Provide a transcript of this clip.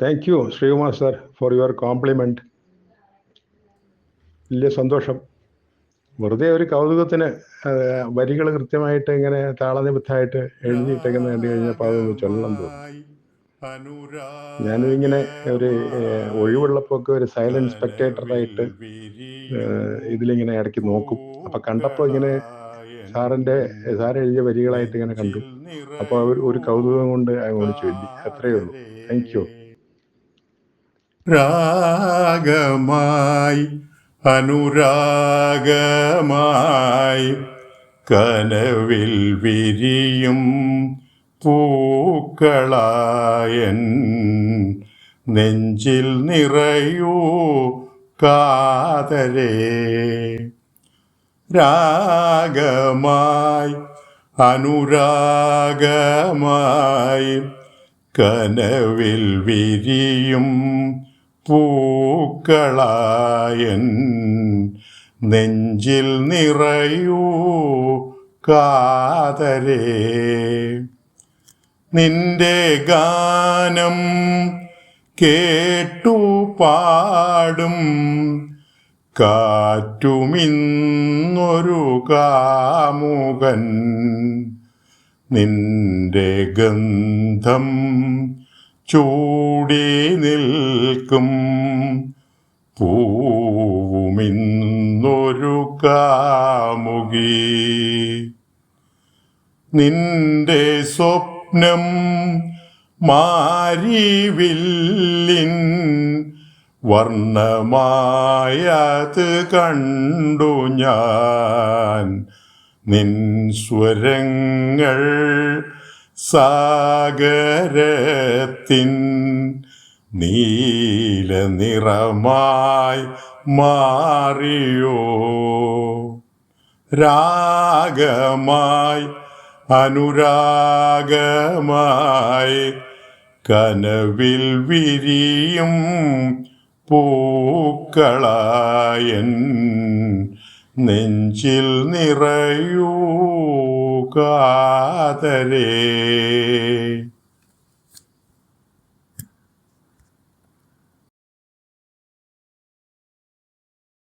Thank you Sreekumar sir for your compliment വലിയ സന്തോഷം. വെറുതെ ഒരു കൗതുകത്തിന് വരികൾ കൃത്യമായിട്ട് ഇങ്ങനെ താളനിബദ്ധമായിട്ട് എഴുതിയിട്ടേക്കുന്ന കണ്ടു കഴിഞ്ഞപ്പോൾ അതൊന്ന് ചൊല്ലണം തോന്നി. ഞാനും ഇങ്ങനെ ഒരു ഒഴിവുള്ളപ്പോ ഒഴിവുള്ളപ്പോൾ ഒക്കെ ഒരു സൈലന്റ് സ്പെക്ടേറ്ററായിട്ട് ഇതിലിങ്ങനെ ഇടയ്ക്ക് നോക്കും. അപ്പൊ കണ്ടപ്പോൾ ഇങ്ങനെ സാറിന്റെ സാർ എഴുതിയ വരികളായിട്ട് ഇങ്ങനെ കണ്ടു. അപ്പൊ ഒരു ഒരു കൗതുകം കൊണ്ട് അങ്ങോട്ട് ചൊല്ലി. അത്രയേ ഉള്ളൂ. താങ്ക് യു രാഗമായി അനുരാഗമായി കനവിൽ വിരിയും പൂക്കളായൻ നെഞ്ചിൽ നിറയൂ കാതരേ രാഗമായി അനുരാഗമായി കനവിൽ വിരിയും പൂക്കളായൻ നെഞ്ചിൽ നിറയൂ കാതരേ. നിന്റെ ഗാനം കേട്ടു പാടും കാറ്റുമിന്നൊരു കാമുകൻ. നിന്റെ ഗന്ധം ചൂടി നിൽക്കും. പൂവുമിന്നൊരു കാമുകി. നിന്റെ സ്വപ്നം മാരിവില്ലിൻ വർണമായത് കണ്ടു ഞാൻ. നിൻ സ്വരങ്ങൾ സാഗരത്തിൻ നീല നിറമായി മാറിയോ? രാഗമായി അനുരാഗമായി കനവിൽ വിരിയും പൂക്കളായൻ നെഞ്ചിൽ നിറയൂ. കാതരേ